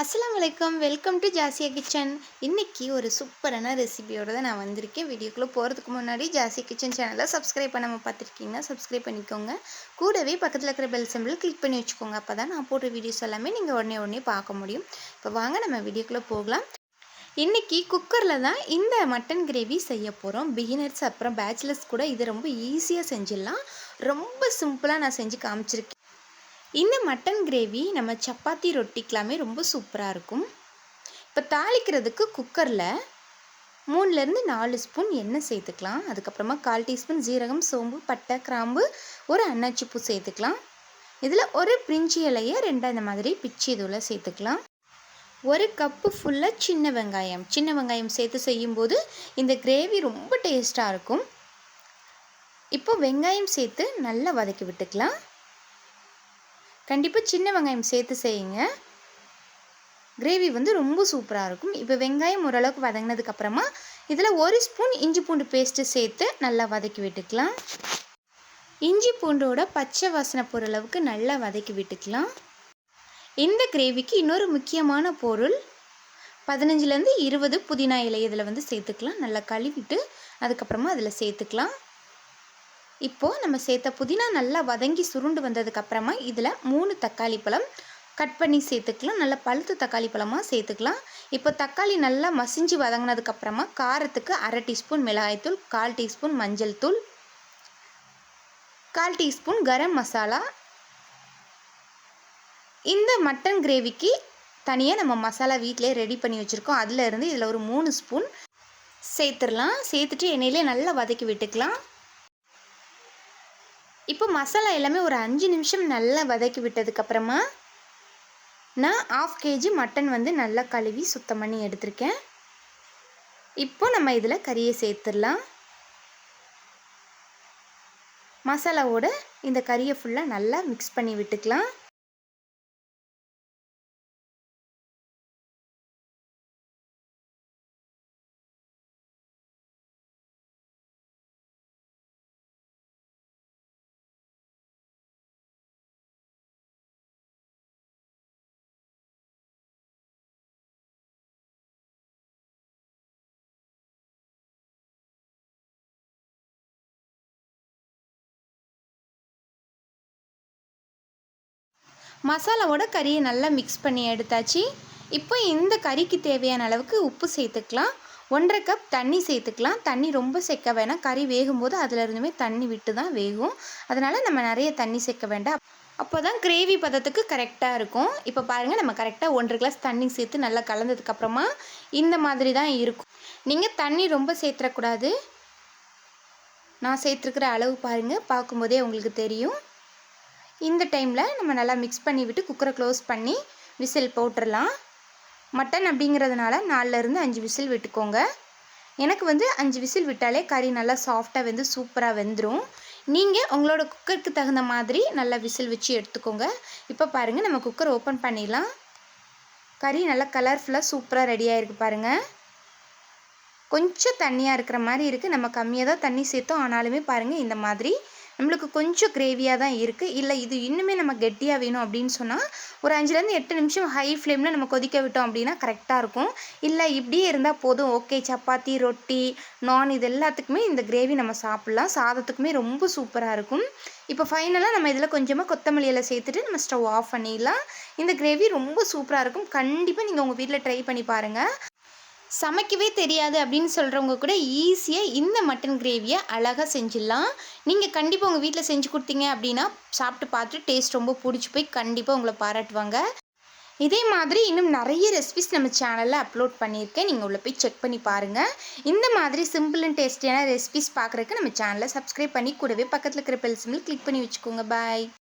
அஸ்ஸலாமு வலைக்கம் welcome to Jasiya kitchen இன்றைக்கி ஒரு சூப்பரான ரெசிபியோடு தான் நான் வந்திருக்கேன். வீடியோக்குள்ளே போகிறதுக்கு முன்னாடி ஜாசியா கிச்சன் சேனலை சப்ஸ்கிரைப் பண்ணாமல் பார்த்துருக்கீங்கன்னா சப்ஸ்கிரைப் பண்ணிக்கோங்க. கூடவே பக்கத்தில் இருக்கிற பெல் சிம்பிள் கிளிக் பண்ணி வச்சுக்கோங்க. அப்போ தான் நான் போடுற வீடியோஸ் எல்லாமே நீங்கள் உடனே உடனே பார்க்க முடியும். இப்போ வாங்க நம்ம வீடியோக்குள்ளே போகலாம். இன்றைக்கி குக்கரில் தான் இந்த மட்டன் கிரேவி செய்ய போகிறோம் பிகினர்ஸ் அப்புறம் பேச்சுலர்ஸ் கூட இது ரொம்ப ஈஸியாக செஞ்சிடலாம். ரொம்ப சிம்பிளாக நான் செஞ்சு காமிச்சிருக்கேன். இந்த மட்டன் கிரேவி நம்ம சப்பாத்தி ரொட்டிக்கெலாமே ரொம்ப சூப்பராக இருக்கும். இப்போ தாளிக்கிறதுக்கு குக்கரில் மூணுலேருந்து நாலு ஸ்பூன் எண்ணெய் சேர்த்துக்கலாம். அதுக்கப்புறமா கால் டீஸ்பூன் ஜீரகம் சோம்பு பட்டை கிராம்பு ஒரு அன்னாச்சிப்பூ சேர்த்துக்கலாம். இதில் ஒரு பிரிஞ்சி இலையை ரெண்டாக இந்த மாதிரி பிச்சி இதுவில் சேர்த்துக்கலாம். ஒரு கப்பு ஃபுல்லாக சின்ன வெங்காயம். சின்ன வெங்காயம் சேர்த்து செய்யும்போது இந்த கிரேவி ரொம்ப டேஸ்ட்டாக இருக்கும். இப்போ வெங்காயம் சேர்த்து நல்லா வதக்கி விட்டுக்கலாம். கண்டிப்பாக சின்ன வெங்காயம் சேர்த்து செய்யுங்க. கிரேவி வந்து ரொம்ப சூப்பராக இருக்கும். இப்போ வெங்காயம் ஓரளவுக்கு வதங்கினதுக்கப்புறமா இதில் ஒரு ஸ்பூன் இஞ்சி பூண்டு பேஸ்ட்டு சேர்த்து நல்லா வதக்கி விட்டுக்கலாம். இஞ்சி பூண்டோட பச்சை வாசனை போகிற அளவுக்கு நல்லா வதக்கி விட்டுக்கலாம். இந்த கிரேவிக்கு இன்னொரு முக்கியமான பொருள் பதினஞ்சுலேருந்து இருபது புதினா இலை இதில் வந்து சேர்த்துக்கலாம். நல்லா கழுவிட்டு அதுக்கப்புறமா அதில் சேர்த்துக்கலாம். இப்போது நம்ம சேர்த்த புதினா நல்லா வதங்கி சுருண்டு வந்ததுக்கப்புறமா இதில் மூணு தக்காளி பழம் கட் பண்ணி சேர்த்துக்கலாம். நல்லா பழுத்து தக்காளி பழமாக சேர்த்துக்கலாம். இப்போ தக்காளி நல்லா மசிஞ்சு வதங்கினதுக்கப்புறமா காரத்துக்கு அரை டீஸ்பூன் மிளகாய்த்தூள் கால் டீஸ்பூன் மஞ்சள் தூள் கால் டீஸ்பூன் கரம் மசாலா. இந்த மட்டன் கிரேவிக்கு தனியாக நம்ம மசாலா வீட்டிலே ரெடி பண்ணி வச்சுருக்கோம். அதில் இருந்து இதில் ஒரு மூணு ஸ்பூன் சேர்த்துடலாம். சேர்த்துட்டு எண்ணெயிலே நல்லா வதக்கி விட்டுக்கலாம். இப்போ மசாலா எல்லாமே ஒரு அஞ்சு நிமிஷம் நல்லா வதக்கி விட்டதுக்கப்புறமா நான் ஆஃப் கேஜி மட்டன் வந்து நல்லா கழுவி சுத்தம் பண்ணி எடுத்திருக்கேன். இப்போ நம்ம இதில் கறியை சேர்த்துடலாம். மசாலாவோட இந்த கறியை ஃபுல்லாக நல்லா மிக்ஸ் பண்ணி விட்டுக்கலாம். மசாலாவோட கறியை நல்லா மிக்ஸ் பண்ணி எடுத்தாச்சு. இப்போ இந்த கறிக்கு தேவையான அளவுக்கு உப்பு சேர்த்துக்கலாம். ஒன்றரை கப் தண்ணி சேர்த்துக்கலாம். தண்ணி ரொம்ப சேர்க்க வேணாம். கறி வேகும்போது அதிலிருந்துமே தண்ணி விட்டு தான் வேகும். அதனால் நம்ம நிறைய தண்ணி சேர்க்க வேண்டாம். அப்போ தான் கிரேவி பதத்துக்கு கரெக்டாக இருக்கும். இப்போ பாருங்கள் நம்ம கரெக்டாக ஒன்றரை கிளாஸ் தண்ணி சேர்த்து நல்லா கலந்ததுக்கப்புறமா இந்த மாதிரி தான் இருக்கும். நீங்கள் தண்ணி ரொம்ப சேர்த்துடக்கூடாது நான் சேர்த்துருக்கிற அளவு பாருங்கள் பார்க்கும்போதே உங்களுக்கு தெரியும். இந்த டைமில் நம்ம நல்லா மிக்ஸ் பண்ணி விட்டு குக்கரை க்ளோஸ் பண்ணி விசில் போட்டுடலாம் மட்டன் அப்படிங்கிறதுனால நாலுலேருந்து அஞ்சு விசில் விட்டுக்கோங்க. எனக்கு வந்து அஞ்சு விசில் விட்டாலே கறி நல்லா சாஃப்டாக வெந்து சூப்பராக வெந்துடும் நீங்கள் உங்களோட குக்கருக்கு தகுந்த மாதிரி நல்லா விசில் வச்சு எடுத்துக்கோங்க. இப்போ பாருங்கள் நம்ம குக்கர் ஓப்பன் பண்ணிடலாம். கறி நல்லா கலர்ஃபுல்லாக சூப்பராக ரெடி ஆகிருக்கு பாருங்கள் கொஞ்சம் தண்ணியாக இருக்கிற மாதிரி இருக்குது நம்ம கம்மியாக தான் தண்ணி சேர்த்தோம். ஆனாலுமே பாருங்கள் இந்த மாதிரி நம்மளுக்கு கொஞ்சம் கிரேவியாக தான் இருக்குது இல்லை இது இன்னுமே நம்ம கெட்டியாக வேணும் அப்படின்னு சொன்னால் ஒரு அஞ்சுலேருந்து எட்டு நிமிஷம் ஹை ஃப்ளேமில் நம்ம கொதிக்க விட்டோம் அப்படின்னா கரெக்டாக இருக்கும். இல்லை இப்படியே இருந்தால் போதும். ஓகே சப்பாத்தி ரொட்டி நான் இது எல்லாத்துக்குமே இந்த கிரேவி நம்ம சாப்பிட்லாம். சாதத்துக்குமே ரொம்ப சூப்பராக இருக்கும். இப்போ ஃபைனலாக நம்ம இதில் கொஞ்சமாக கொத்தமல்லி இலை சேர்த்துட்டு நம்ம ஸ்டவ் ஆஃப் பண்ணிடலாம். இந்த கிரேவி ரொம்ப சூப்பராக இருக்கும். கண்டிப்பாக நீங்கள் உங்கள் வீட்டில் ட்ரை பண்ணி பாருங்கள் சமைக்கவே தெரியாது அப்படின்னு சொல்கிறவங்க கூட ஈஸியாக இந்த மட்டன் கிரேவியை அழகாக செஞ்சிடலாம். நீங்கள் கண்டிப்பாக உங்கள் வீட்டில் செஞ்சு கொடுத்தீங்க அப்படின்னா சாப்பிட்டு பார்த்துட்டு டேஸ்ட் ரொம்ப பிடிச்சி போய் கண்டிப்பாக உங்களை பாராட்டுவாங்க. இதே மாதிரி இன்னும் நிறைய ரெசிபிஸ் நம்ம சேனலில் அப்லோட் பண்ணியிருக்கேன். நீங்கள் உள்ள போய் செக் பண்ணி பாருங்கள் இந்த மாதிரி சிம்பிள் அண்ட் டேஸ்டியான ரெசிபிஸ் பார்க்குறக்கு நம்ம சேனலை சப்ஸ்கிரைப் பண்ணி கூடவே பக்கத்தில் இருக்கிற பெல் சிம்பிள் கிளிக் பண்ணி வச்சுக்கோங்க. பாய்